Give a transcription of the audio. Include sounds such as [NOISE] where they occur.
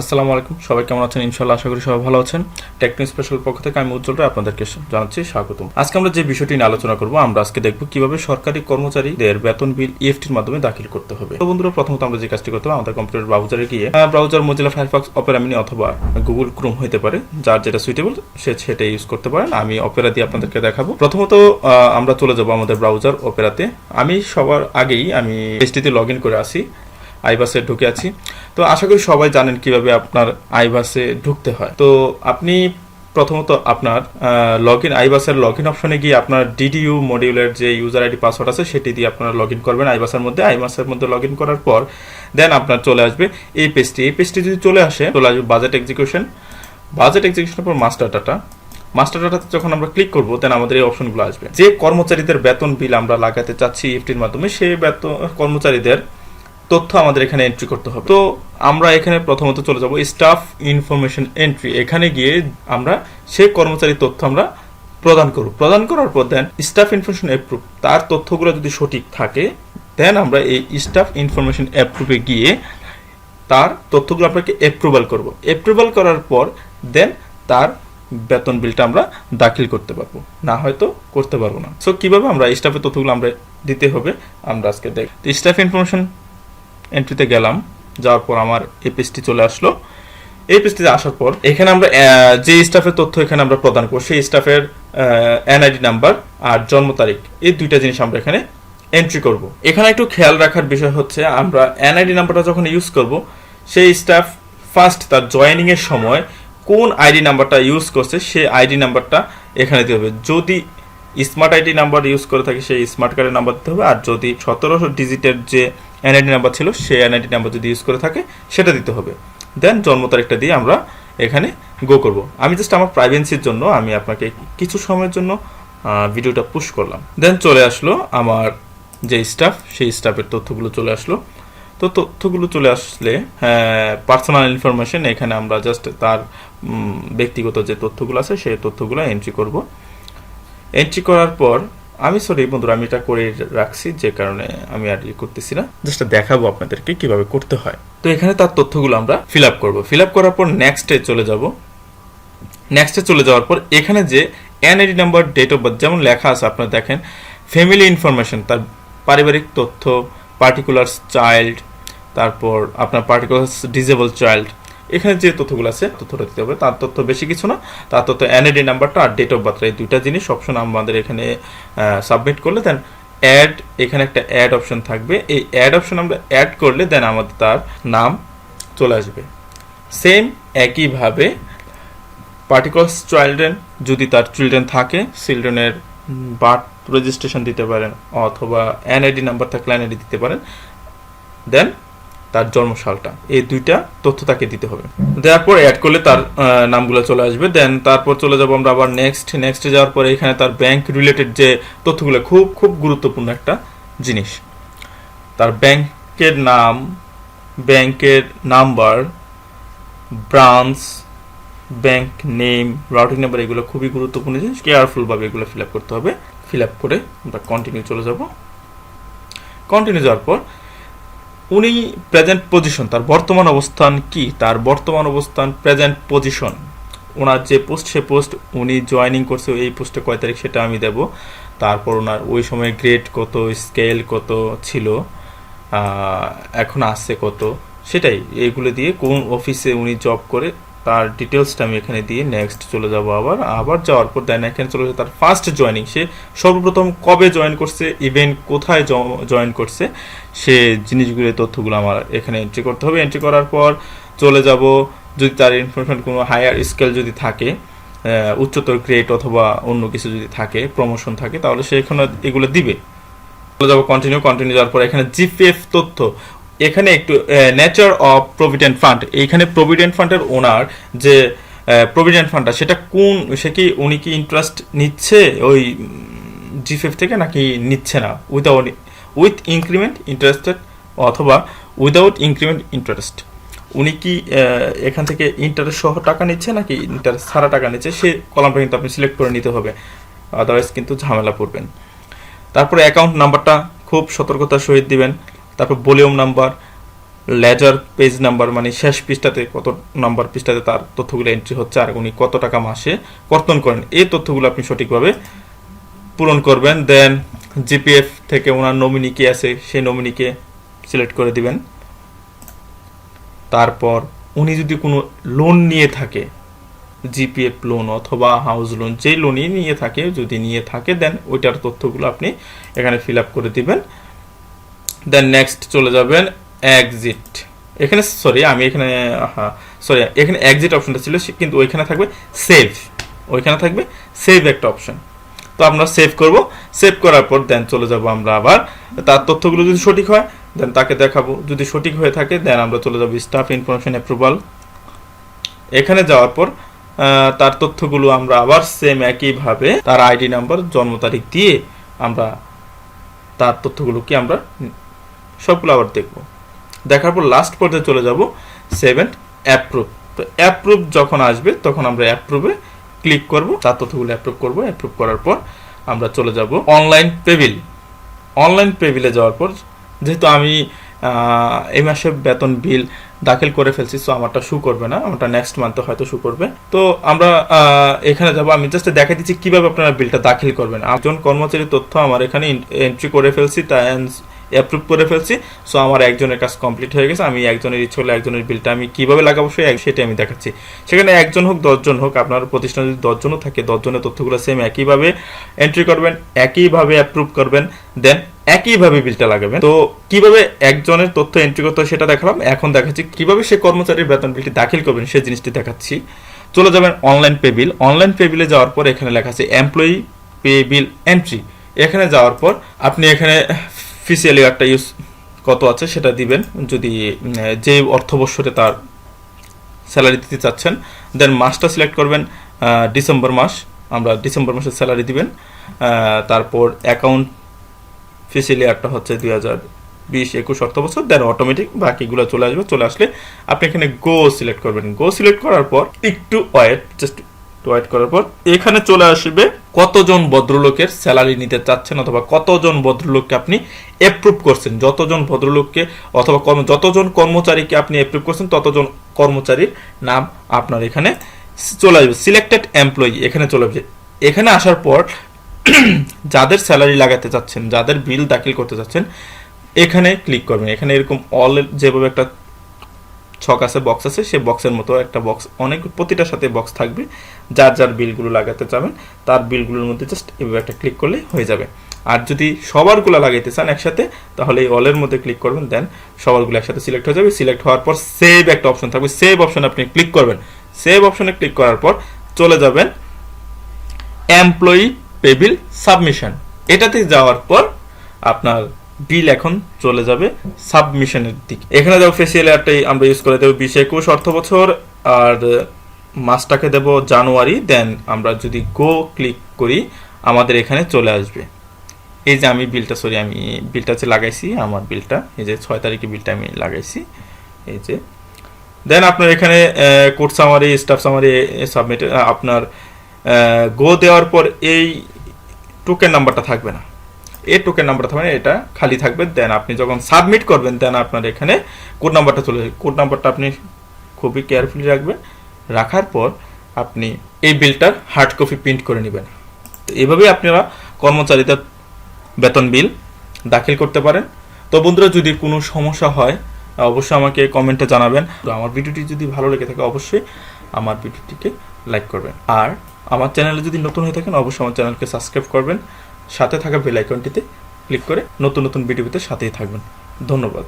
আসসালামু আলাইকুম। সবাই কেমন আছেন? ইনশাল্লাহ আশা করি সবাই ভালো আছেন। টেকনো স্পেশাল পক্ষ থেকে আমি উজ্জ্বল রায় আপনাদেরকে জানাচ্ছি স্বাগতম। আজকে আমরা যে বিষয়টি নিয়ে আলোচনা করব, আমরা আজকে দেখব কীভাবে সরকারি কর্মচারীদের বেতন বিল ইএফটির মাধ্যমে দাখিল করতে হবে। তো বন্ধুরা, প্রথমত আমরা যে কাজটি করতে হবে, আমাদের কম্পিউটার ব্রাউজারে গিয়ে browser Mozilla Firefox Opera Mini অথবা গুগল ক্রোম হতে পারে, যার যেটা সুইটেবল সে সেটা ইউজ করতে পারেন। আমি অপেরা দিয়ে আপনাদেরকে দেখাবো। প্রথমত আমরা চলে যাব আমাদের ব্রাউজার অপেরাতে আমি সবার আগেই আমি এসটিতে লগ ইন করে আসি। আইবাসে ঢুকে আছি। তো আশা করি সবাই জানেন কীভাবে আপনার আইবাসে ঢুকতে হয়। তো আপনি প্রথমত আপনার লগ ইন আইবাসের লগ ইন অপশনে গিয়ে আপনার ডিডিইউ মডিউলের যে ইউজার আইডি পাসওয়ার্ড আছে, সেটি দিয়ে আপনারা লগ ইন করবেন আইবাসের মধ্যে। আইবাসের মধ্যে লগ ইন করার পর দেন আপনার চলে আসবে এই পেজটি এই পেজটি যদি চলে আসে, চলে আসবে বাজেট এক্সিকিউশন বাজেট এক্সিকিউশনের পর মাস্টার ডাটা মাস্টার ডাটাতে যখন আমরা ক্লিক করব দেন আমাদের এই অপশনগুলো আসবে। যে কর্মচারীদের বেতন বিল আমরা লাগাতে চাচ্ছি ইফটির মাধ্যমে সেই বেতন, কর্মচারীদের তথ্য আমাদের এখানে এন্ট্রি করতে হবে। তো আমরা এখানে প্রথমত চলে যাব স্টাফ ইনফরমেশন এন্ট্রি এখানে গিয়ে আমরা সেই কর্মচারীর তথ্য আমরা প্রদান করব। প্রদান করার পর দেন স্টাফ ইনফরমেশন অ্যাপ্রুভ তার তথ্যগুলো যদি সঠিক থাকে দেন আমরা এই স্টাফ ইনফরমেশন অ্যাপ্রুভে গিয়ে তার তথ্যগুলো আপনাকে অ্যাপ্রুভাল করব। অ্যাপ্রুভাল করার পর দেন তার বেতন বিলটা আমরা দাখিল করতে পারব। না হয়তো করতে পারব না। সো কীভাবে আমরা স্টাফের তথ্যগুলো আমরা দিতে হবে, আমরা আজকে দেখ স্টাফ ইনফরমেশন এন্ট্রিতে গেলাম, যাওয়ার পর আমার এই পেজটি চলে আসলো। এই আসার পর এখানে আমরা যে স্টাফের তথ্য এখানে আমরা প্রদান করব, সেই স্টাফের এনআইডি নাম্বার আর জন্ম তারিখ, এই দুইটা জিনিস আমরা এখানে এন্ট্রি করব। এখানে একটু খেয়াল রাখার বিষয় হচ্ছে, আমরা এনআইডি নাম্বারটা যখন ইউজ করব, সেই স্টাফ ফার্স্ট তার জয়েনিং এর সময় কোন আইডি নাম্বারটা ইউজ করছে, সেই আইডি নাম্বারটা এখানে দিতে হবে। যদি স্মার্ট আইডি নাম্বার ইউজ করে থাকে, সেই স্মার্ট কার্ডের নাম্বার দিতে হবে। আর যদি সতেরোশো ডিজিটের যে এনআইডি নাম্বার ছিল, সেই এনআইডি নাম্বার যদি ইউজ করে থাকে, সেটা দিতে হবে। দেন জন্ম তারিখটা দিয়ে আমরা এখানে গো করব। আমি জাস্ট আমার প্রাইভেন্সির জন্য, আমি আপনাকে কিছু সময়ের জন্য ভিডিওটা পুশ করলাম। দেন চলে আসলো আমার যে স্টাফ সেই স্টাফের তথ্যগুলো চলে আসলো। তো তথ্যগুলো চলে আসলে পার্সোনাল ইনফরমেশন এখানে আমরা জাস্ট তার ব্যক্তিগত যে তথ্যগুলো আছে, সেই তথ্যগুলো এন্ট্রি করব। এন্ট্রি করার পর, আমি সরি বন্ধুরা, আমি এটা করে রাখছি যে কারণে আমি আর ইয়ে করতেছি না। জাস্ট দেখাবো আপনাদেরকে কীভাবে করতে হয়। তো এখানে তার তথ্যগুলো আমরা ফিল আপ করব। ফিল আপ করার পর নেক্সটে চলে যাব। নেক্সটে চলে যাওয়ার পর এখানে যে NID number date of birth যেমন লেখা আছে, আপনারা দেখেন ফ্যামিলি ইনফরমেশন তার পারিবারিক তথ্য পার্টিকুলার চাইল্ড তারপর আপনার পার্টিকুলার ডিজেবল চাইল্ড এখানে যে তথ্যগুলো আছে, তথ্যটা দিতে হবে। তার তথ্য বেশি কিছু না। তার তথ্য এনআইডি নাম্বারটা আর ডেট অফ বার্থ এই দুইটা জিনিস অপশন আমাদের এখানে সাবমিট করলে দেন অ্যাড এখানে একটা অ্যাড অপশন থাকবে। এই অ্যাড অপশন আমরা অ্যাড করলে দেন আমাদের তার নাম চলে আসবে। সেম একইভাবে পার্টিকুলার চিলড্রেন যদি তার চিলড্রেন থাকে চিলড্রেনের বার্থ রেজিস্ট্রেশন দিতে পারেন, অথবা এনআইডি নাম্বার থাকলে এনআইডি দিতে পারেন। দেন তার জন্মসালটা। এই দুইটা তথ্য তাকে দিতে হবে। দেওয়ার পর অ্যাড করলে তার নামগুলো চলে আসবে। দেন তারপর চলে যাব আমরা আবার নেক্সট নেক্সটে যাওয়ার পরে এখানে তার ব্যাংক রিলেটেড যে তথ্যগুলো, খুব খুব গুরুত্বপূর্ণ একটা জিনিস। তার ব্যাংকের নাম ব্যাংকের number branch bank name routing number এগুলো খুবই গুরুত্বপূর্ণ জিনিস। কেয়ারফুলভাবে এগুলো ফিল আপ করতে হবে। ফিল আপ করে আমরা কন্টিনিউ চলে যাব। কন্টিনিউ যাওয়ার পর উনি প্রেজেন্ট পজিশন তার বর্তমান অবস্থান কি? তার বর্তমান অবস্থান প্রেজেন্ট পজিশন ওনার যে পোস্ট সে পোস্ট উনি জয়নিং করছে, এই পোস্টে কয় তারিখ সেটা আমি দেব। তারপর ওনার ওই সময় গ্রেড কত স্কেল কত ছিল এখন আসছে কত, সেটাই। এইগুলো দিয়ে কোন অফিসে উনি জব করে তার ডিটেলসটা আমি এখানে দিয়ে নেক্সট চলে যাব আবার। আবার যাওয়ার পর দেন এখানে চলে যাবে তার ফার্স্ট জয়েনিং সে সর্বপ্রথম কবে জয়েন করছে ইভেন্ট কোথায় জয়েন করছে, সে জিনিসগুলো, তথ্যগুলো আমার এখানে এন্ট্রি করতে হবে। এন্ট্রি করার পর চলে যাব, যদি তার ইনফরমেশন কোনো হায়ার স্কেল যদি থাকে উচ্চতর গ্রেড অথবা অন্য কিছু যদি থাকে প্রমোশন থাকে, তাহলে সে এখানে এগুলো দিবে। চলে যাব কন্টিনিউ কন্টিনিউ যাওয়ার পর এখানে জিপিএফ তথ্য এখানে একটু নেচার অফ প্রভিডেন্ট ফান্ড এইখানে প্রভিডেন্ট ফান্ডের ওনার যে প্রভিডেন্ট ফান্ডটা সেটা কোন, সে কি, উনি কি ইন্টারেস্ট নিচ্ছে ওই জিফেফ থেকে নাকি নিচ্ছে না? উইদাউট উইথ ইনক্রিমেন্ট ইন্টারেস্টেড অথবা উইদাউট ইনক্রিমেন্ট ইন্টারেস্ট উনি কি এখান থেকে ইন্টারেস্ট সহ টাকা নিচ্ছে নাকি ইন্টারেস্ট ছাড়া টাকা নিচ্ছে? সে কলামটা কিন্তু আপনি সিলেক্ট করে নিতে হবে। আদারওয়াইজ কিন্তু ঝামেলা পড়বেন তারপরে অ্যাকাউন্ট নাম্বারটা খুব সতর্কতার সহিত দিবেন। তারপর volume number, ledger page number মানে শেষ পৃষ্ঠাতে কত নাম্বার পৃষ্ঠাতে তার তথ্যগুলো এন্ট্রি হচ্ছে আর উনি কত টাকা মাসে কর্তন করেন। এই তথ্যগুলো আপনি সঠিকভাবে পূরণ করবেন দেন জিপিএফ থেকে ওনার নমিনি কি আছে, সেই নমিনিকে সিলেক্ট করে দিবেন। তারপর উনি যদি কোনো লোন নিয়ে থাকে জিপিএফ লোন অথবা হাউস লোন যেই লোনই নিয়ে থাকে, যদি নিয়ে থাকে দেন ওইটার তথ্যগুলো আপনি এখানে ফিল আপ করে দিবেন। দেন নেক্সট চলে যাবেন এক্সিট এখানে সরি আমি এখানে সরি এখানে এক্সিট অপশনটা ছিল কিন্তু ওইখানে থাকবে সেভ ওইখানে থাকবে সেভ একটা অপশন তো আমরা সেভ করব। সেভ করার পর দেন চলে যাব আমরা আবার। তার তথ্যগুলো যদি সঠিক হয় দেন তাকে দেখাবো। যদি সঠিক হয়ে থাকে দেন আমরা চলে যাব স্টাফ ইনফরমেশন অ্যাপ্রুভাল এখানে যাওয়ার পর তার তথ্যগুলো আমরা আবার সেম একইভাবে তার আইডি নাম্বার জন্ম তারিখ দিয়ে আমরা তার তথ্যগুলোকে আমরা সবগুলো আবার দেখব। দেখার পর লাস্ট পর্যায়ে চলে যাব সেভেন অ্যাপ্রুভ তো অ্যাপ্রুভ যখন আসবে, তখন আমরা অ্যাপ্রুভে ক্লিক করব তার তথ্যগুলো অ্যাপ্রুভ করব। অ্যাপ্রুভ করার পর আমরা চলে যাব অনলাইন পেবিল অনলাইন পেবিলে যাওয়ার পর, যেহেতু আমি এই মাসে বেতন বিল দাখিল করে ফেলছি সো আমারটা শু করবে না। আমারটা নেক্সট মান্থে হয়তো শু করবে। তো আমরা এখানে যাব। আমি জাস্ট দেখা দিচ্ছি কীভাবে আপনারা বিলটা দাখিল করবেন। একজন কর্মচারীর তথ্য আমার এখানে এন্ট্রি করে ফেলছি তা অ্যাপ্রুভ করে ফেলছি। সো আমার একজনের কাজ কমপ্লিট হয়ে গেছে। আমি একজনের ইচ্ছে হলে একজনের বিলটা আমি কীভাবে লাগাবো সেই সেটা আমি দেখাচ্ছি। সেখানে একজন হোক, দশজন হোক, আপনার প্রতিষ্ঠানে যদি দশজনও থাকে, দশজনের তথ্যগুলো সেম একইভাবে এন্ট্রি করবেন, একইভাবে অ্যাপ্রুভ করবেন দেন একইভাবে বিলটা লাগাবেন। তো, কীভাবে একজনের তথ্য এন্ট্রি করতে হয় সেটা দেখালাম। এখন দেখাচ্ছি কীভাবে সে কর্মচারীর বেতন বিলটি দাখিল করবেন সেই জিনিসটি দেখাচ্ছি। চলে যাবেন online pay bill online pay বিলে যাওয়ার পর এখানে লেখা আছে এমপ্লয়ি পে বিল এন্ট্রি এখানে যাওয়ার পর আপনি এখানে ফিসিয়ালি একটা ইউজ কত আছে সেটা দিবেন। যদি যে অর্থ বৎসরে তার স্যালারি দিতে চাচ্ছেন দেন মাসটা সিলেক্ট করবেন ডিসেম্বর মাস। আমরা ডিসেম্বর মাসের স্যালারি দিবেন। তারপর অ্যাকাউন্ট ফিসিলি একটা হচ্ছে দুই হাজার বিশ একুশ অর্থ বছর দেন অটোমেটিক বাকিগুলো চলে আসবে, চলে আসলে আপনি এখানে গো সিলেক্ট করবেন। গো সিলেক্ট করার পর একটু ওয়েট জাস্ট ওয়েট করার পর, এখানে চলে আসবে কতজন ভদ্রলোকের স্যালারি নিতে চাচ্ছেন অথবা কতজন ভদ্রলোককে আপনি অ্যাপ্রুভ করছেন। যতজন ভদ্রলোককে অথবা কর্ম, যতজন কর্মচারীকে আপনি অ্যাপ্রুভ করছেন, ততজন কর্মচারীর নাম আপনার এখানে চলে আসবে। সিলেক্টেড এমপ্লয়ি এখানে চলে আসবে। এখানে আসার পর [CLEARS THROAT] যাদের স্যালারি লাগাতে চাচ্ছেন, যাদের বিল দাখিল করতে চাচ্ছেন, এখানে ক্লিক করবেন। এখানে এরকম অল যেভাবে একটা ছক আছে বক্স আছে, সেই বক্সের মতো একটা বক্স অনেক প্রতিটার সাথে বক্স থাকবে। যার যার বিলগুলো লাগাতে চাবেন, তার বিলগুলোর মধ্যে জাস্ট এভাবে একটা ক্লিক করলে হয়ে যাবে। আর যদি সবারগুলো লাগাইতে চান একসাথে, তাহলে এই অলের মধ্যে ক্লিক করবেন দেন সবারগুলো একসাথে সিলেক্ট হয়ে যাবে। সিলেক্ট হওয়ার পর সেভ একটা অপশন থাকবে। সেভ অপশনে আপনি ক্লিক করবেন। সেভ অপশনে ক্লিক করার পর চলে যাবেন এমপ্লয়ি পেবিল সাবমিশন এটাতে যাওয়ার পর আপনার বিল এখন চলে যাবে সাবমিশনের দিকে। এখানে যাব ফেসিয়াল অ্যাপটাই আমরা ইউজ করে দেবো বিশ একুশ অর্থ বছর, আর মাসটাকে দেব জানুয়ারি দেন আমরা যদি গো ক্লিক করি, আমাদের এখানে চলে আসবে। এই যে আমি বিলটা সরি আমি বিলটা হচ্ছে লাগাইছি, আমার বিলটা, এই যে ছয় তারিখে বিলটা আমি লাগাইছি, এই যে। দেন আপনার এখানে code summary staff summary submit আপনার গো দেওয়ার পর এই টোকেন নাম্বারটা থাকবে না। এই টোকেন নাম্বারটা থাকবে এটা খালি থাকবে দেন আপনি যখন সাবমিট করবেন দেন আপনার এখানে কোড নাম্বারটা চলে যাবে। কোড নাম্বারটা আপনি খুবই কেয়ারফুলি রাখবেন রাখার পর আপনি এই বিলটার হার্ড কপি প্রিন্ট করে নেবেন। তো এভাবেই আপনারা কর্মচারীদের বেতন বিল দাখিল করতে পারেন। তো বন্ধুরা, যদি কোনো সমস্যা হয়, অবশ্যই আমাকে কমেন্টে জানাবেন। তো আমার ভিডিওটি যদি ভালো লেগে থাকে, অবশ্যই আমার ভিডিওটিকে লাইক করবেন। আর আমার চ্যানেলে যদি নতুন হয়ে থাকেন, অবশ্যই আমার চ্যানেলকে সাবস্ক্রাইব করবেন। সাথে থাকা বেল আইকনটিতে ক্লিক করে নতুন নতুন ভিডিওতে সাথেই থাকবেন। ধন্যবাদ।